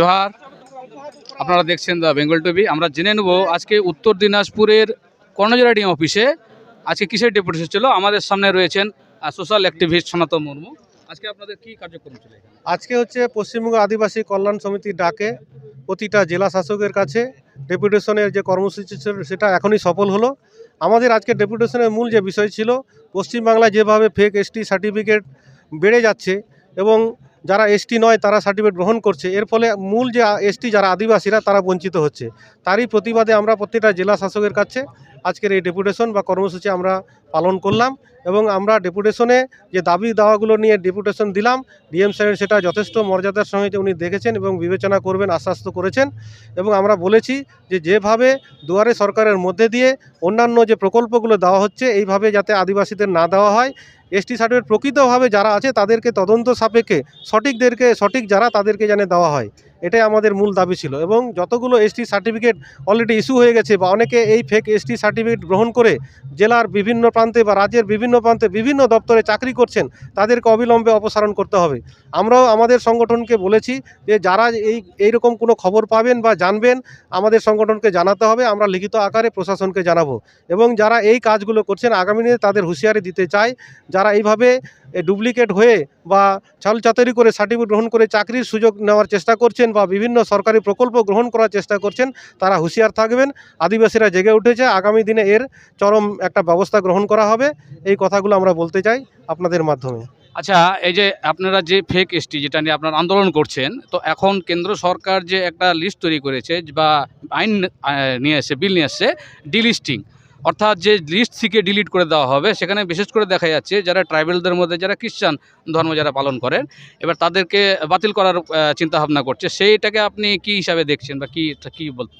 জোহার, আপনারা দেখছেন the Bengal TV. আমরা জেনে নেব আজকে উত্তর দিনাজপুরের কর্ণজোড়া ডিএম অফিসে আজকে কিসের ডেপুটেশন ছিল? আমাদের সামনে রয়েছেন সোশ্যাল অ্যাক্টিভিস্ট সনাতন মুর্মু। আজকে আপনাদের কি কার্যক্রম ছিল আজকে হচ্ছে পশ্চিমবঙ্গ আদিবাসী কল্যাণ সমিতির ডাকে প্রতিটা জেলা শাসকের কাছে ডেপুটেশনের যে কর্মসূচি ছিল সেটা এখনই সফল হলো। আমাদের আজকে ডেপুটেশনের মূল যে বিষয় ছিল, পশ্চিমবাংলায় যেভাবে ফেক এসটি সার্টিফিকেট বেড়ে যাচ্ছে এবং যারা এসটি নয়, তারা সার্টিফিকেট গ্রহণ করছে। এর ফলে মূল যে এসটি যারা আদিবাসীরা, তারা বঞ্চিত হচ্ছে। তারই প্রতিবাদে আমরা প্রত্যেকটা জেলা শাসকের কাছে আজকের এই ডেপুটেশন বা কর্মসূচি আমরা পালন করলাম এবং আমরা ডেপুটেশনে যে দাবি দাওয়াগুলো নিয়ে ডেপুটেশন দিলাম, ডিএম স্যারের সেটা যথেষ্ট মর্যাদার সঙ্গে উনি দেখেছেন এবং বিবেচনা করবেন, আশ্বাস্ত করেছেন এবং আমরা বলেছি যে যেভাবে দুয়ারে সরকারের মধ্যে দিয়ে অন্যান্য যে প্রকল্পগুলো দেওয়া হচ্ছে, এইভাবে যাতে আদিবাসীদের না দেওয়া হয়। এসটি সার্টিফিকেট প্রকৃতভাবে যারা আছে, তাদেরকে তদন্ত সাপেক্ষে সঠিকদেরকে সঠিক যারা, তাদেরকে যেন দেওয়া হয়। এটাই আমাদের মূল দাবি ছিল। এবং যতগুলো এসটি সার্টিফিকেট অলরেডি ইস্যু হয়ে গেছে বা অনেকে এই ফেক এসটি সার্টিফিকেট গ্রহণ করে জেলার বিভিন্ন প্রান্তে বা রাজ্যের বিভিন্ন প্রান্তে বিভিন্ন দপ্তরে চাকরি করছেন, তাদেরকে অবিলম্বে অপসারণ করতে হবে। আমরাও আমাদের সংগঠনকে বলেছি যে যারা এই, এইরকম কোনো খবর পাবেন বা জানবেন, আমাদের সংগঠনকে জানাতে হবে। আমরা লিখিত আকারে প্রশাসনকে জানাব। এবং যারা এই কাজগুলো করছেন, আগামী দিনে তাদের হুঁশিয়ারি দিতে চাই যারা এইভাবে ডুপ্লিকেট হয়ে বা চাল চালচাতারি করে সার্টিফিকেট গ্রহণ করে চাকরির সুযোগ নেওয়ার চেষ্টা করছেন বা বিভিন্ন সরকারি প্রকল্প গ্রহণ করার চেষ্টা করছেন, তারা হুঁশিয়ার থাকবেন। আদিবাসীরা জেগে উঠেছে। আগামী দিনে এর চরম একটা ব্যবস্থা গ্রহণ করা হবে। এই কথাগুলো আমরা বলতে চাই আপনাদের মাধ্যমে। আচ্ছা এই যে আপনারা যে ফেক এসটি যেটা নিয়ে আপনারা আন্দোলন করছেন, তো এখন কেন্দ্র সরকার যে একটা লিস্ট তৈরি করেছে বা আইন নিয়ে এসছে বিল নিয়ে এসছে ডিলিস্টিং অর্থাৎ যে লিস্ট থেকে ডিলিট করে দেওয়া হবে, সেখানে বিশেষ করে দেখা যাচ্ছে যারা ট্রাইবেলদের মধ্যে, যারা খ্রিস্টান ধর্ম যারা পালন করেন, এবার তাদেরকে বাতিল করার চিন্তা ভাবনা করছে। সেইটাকে আপনি কি হিসাবে দেখছেন বা কি কি বলতে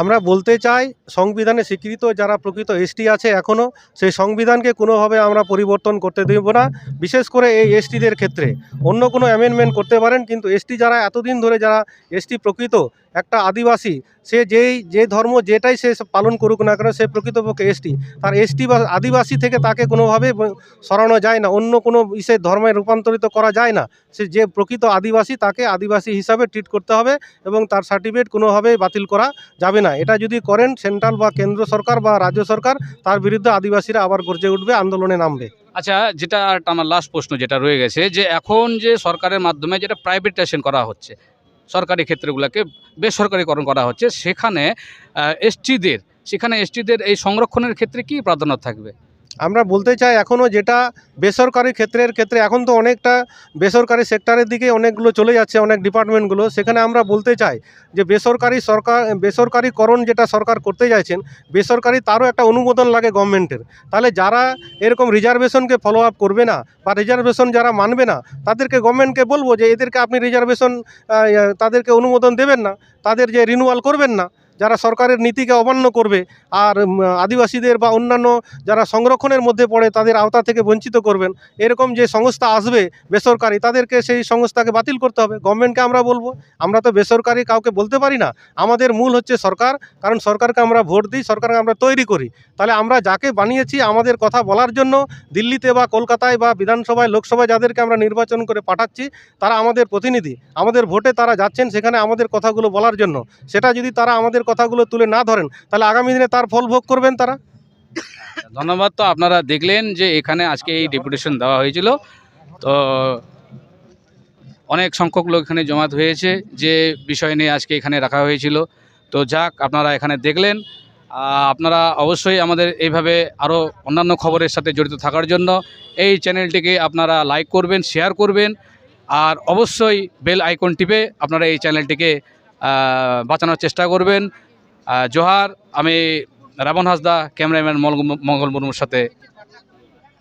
আমরা বলতে চাই, সংবিধানে স্বীকৃত যারা প্রকৃত এসটি আছে এখনও সেই সংবিধানকে কোনোভাবে আমরা পরিবর্তন করতে দেব না, বিশেষ করে এই এসটিদের ক্ষেত্রে। অন্য কোনো অ্যামেন্ডমেন্ট করতে পারেন, কিন্তু এসটি যারা, এতদিন ধরে যারা এসটি প্রকৃত, একটা আদিবাসী সে যেই, যে ধর্ম যেটাই সে পালন করুক না কেন সে প্রকৃতপক্ষে এসটি তার এসটি বা আদিবাসী থেকে তাকে কোনোভাবে সরানো যায় না, অন্য কোনো ইসের ধর্মে রূপান্তরিত করা যায় না। সে যে প্রকৃত আদিবাসী তাকে আদিবাসী হিসাবে ট্রিট করতে হবে এবং তার সার্টিফিকেট কোনোভাবেই বাতিল করা যাবে না। এটা যদি করেন সেন্ট্রাল বা কেন্দ্র সরকার বা রাজ্য সরকার, তার বিরুদ্ধে আদিবাসীরা আবার গর্জে উঠবে, আন্দোলনে নামবে। আচ্ছা যেটা আমার লাস্ট প্রশ্ন যেটা রয়ে গেছে, যে এখন যে সরকারের মাধ্যমে যেটা প্রাইভেটাইজেশন করা হচ্ছে সরকারি ক্ষেত্রগুলোকে বেসরকারিকরণ করা হচ্ছে। সেখানে এসটিদের সেখানে এসটিদের এই সংরক্ষণের ক্ষেত্রে কি প্রাধান্য থাকবে? আমরা বলতে চাই এখনও যেটা বেসরকারি ক্ষেত্রের ক্ষেত্রে এখন তো অনেকটা বেসরকারি সেক্টরের দিকে অনেকগুলো চলে যাচ্ছে, অনেক ডিপার্টমেন্টগুলো। সেখানে আমরা বলতে চাই যে বেসরকারি সরকার, বেসরকারিকরণ যেটা সরকার করতে চাইছেন, বেসরকারি তারও একটা অনুমোদন লাগে গভর্নমেন্টের। তাহলে যারা এরকম রিজার্ভেশনকে ফলো আপ করবে না বা রিজার্ভেশন যারা মানবে না, তাদেরকে গভর্নমেন্টকে বলব যে এদেরকে আপনি রিজার্ভেশন তাদেরকে অনুমোদন দেবেন না, তাদের যে রিনুয়াল করবেন না যারা সরকারের নীতিকে অমান্য করবে আর আদিবাসীদের বা অন্যান্য যারা সংরক্ষণের মধ্যে পড়ে তাদের আওতা থেকে বঞ্চিত করবেন। এরকম যে সংস্থা আসবে বেসরকারি, তাদেরকে সেই সংস্থাকে বাতিল করতে হবে। গভর্নমেন্টকে আমরা বলব, আমরা তো বেসরকারি কাউকে বলতে পারি না। আমাদের মূল হচ্ছে সরকার, কারণ সরকারকে আমরা ভোট দিই, সরকারকে আমরা তৈরি করি। তাহলে আমরা যাকে বানিয়েছি, আমাদের কথা বলার জন্য দিল্লিতে বা কলকাতায় বা বিধানসভায়, লোকসভায় যাদেরকে আমরা নির্বাচন করে পাঠাচ্ছি, তারা আমাদের প্রতিনিধি। আমাদের ভোটে তারা যাচ্ছেন সেখানে আমাদের কথাগুলো বলার জন্য। সেটা যদি তারা আমাদের কথাগুলো তুলে না ধরেন, তাহলে আগামী দিনে তার ফল ভোগ করবেন তারা? ধন্যবাদ। তো আপনারা দেখলেন যে এখানে আজকে এই ডেপুটেশন দেওয়া হয়েছিল। তো অনেক সংখ্যক লোক এখানে জমাত হয়েছে, যে বিষয় নিয়ে আজকে এখানে রাখা হয়েছিল। তো যাক, আপনারা এখানে দেখলেন। আপনারা অবশ্যই আমাদের এইভাবে আরও অন্যান্য খবরের সাথে জড়িত থাকার জন্য এই চ্যানেলটিকে আপনারা লাইক করবেন, শেয়ার করবেন। আর অবশ্যই বেল আইকন টিপে আপনারা এই চ্যানেলটিকে বাঁচানোর চেষ্টা করবেন। জোহার আমি রাবণ হাসদা ক্যামেরাম্যান মঙ্গল মুর্মুর সাথে